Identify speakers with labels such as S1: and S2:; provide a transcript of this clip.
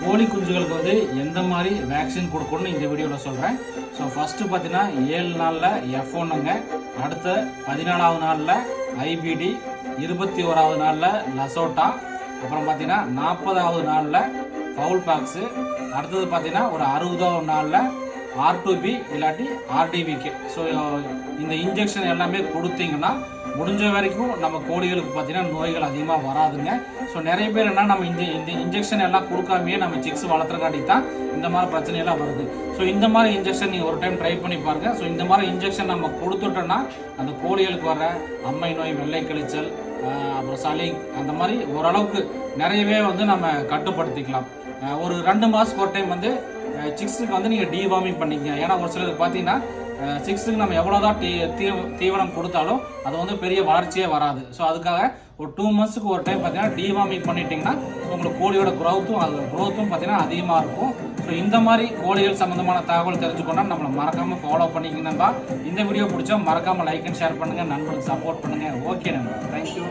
S1: கோழி குஞ்சுகளுக்கு வந்து எந்த மாதிரி வேக்சின் கொடுக்கணும்னு இந்த வீடியோவில் சொல்கிறேன் ஸோ ஃபஸ்ட்டு பார்த்தீங்கன்னா ஏழு நாளில் எஃப் ஒன்றுங்க அடுத்த பதினாலாவது நாளில் ஐபிடி இருபத்தி ஓராவது நாளில் லசோட்டா அப்புறம் பார்த்தீங்கன்னா நாற்பதாவது நாளில் ஃபவுல் பாக்ஸு அடுத்தது பார்த்தீங்கன்னா ஒரு அறுபதாவது நாளில் ஆர் டு பி இல்லாட்டி ஆர்டிவிக்கு ஸோ இந்த இன்ஜெக்ஷன் எல்லாமே கொடுத்தீங்கன்னா முடிஞ்ச வரைக்கும் நம்ம கோழிகளுக்கு பார்த்தீங்கன்னா நோய்கள் அதிகமாக வராதுங்க. ஸோ நிறைய பேர் என்ன நம்ம இந்த இந்த இன்ஜெக்ஷன் எல்லாம் கொடுக்காமையே நம்ம சிக்ஸ் வளர்த்துறக்காட்டி தான் இந்த மாதிரி பிரச்சனையெல்லாம் வருது. ஸோ இந்த மாதிரி இன்ஜெக்ஷன் நீங்கள் ஒரு டைம் ட்ரை பண்ணி பாருங்கள் ஸோ இந்த மாதிரி இன்ஜெக்ஷன் நம்ம கொடுத்துட்டோன்னா அந்த கோழிகளுக்கு வர அம்மை நோய் வெள்ளை கழிச்சல் அப்புறம் சளி அந்த மாதிரி ஓரளவுக்கு நிறையவே வந்து நம்ம கட்டுப்படுத்திக்கலாம். ஒரு ரெண்டு மாதத்துக்கு ஒரு டைம் வந்து சிக்ஸுக்கு வந்து நீங்கள் டிவார்மிங் பண்ணிக்கங்க. ஏன்னா ஒரு சிலருக்கு பார்த்தீங்கன்னா சிக்ஸுக்கு நம்ம எவ்வளோதான் தீ தீ- தீவனம் கொடுத்தாலும் அது வந்து பெரிய வளர்ச்சியே வராது. ஸோ அதுக்காக ஒரு டூ மந்த்ஸுக்கு ஒரு டைம் பார்த்தீங்கன்னா டிவார்மிங் பண்ணிட்டீங்கன்னா உங்களுக்கு கோழியோட க்ரோத்தும் அது க்ரோத்தும் பார்த்தீங்கன்னா அதிகமாக இருக்கும். ஸோ இந்த மாதிரி கோழிகள் சம்மந்தமான தகவல் தெரிஞ்சுக்கணும்னா நம்மளை மறக்காமல் ஃபாலோ பண்ணிக்கணும்பா இந்த வீடியோ பிடிச்சா மறக்காமல் லைக் அண்ட் ஷேர் பண்ணுங்கள் நண்பர்களுக்கு சப்போர்ட் பண்ணுங்கள் ஓகே நண்பா. தேங்க்யூ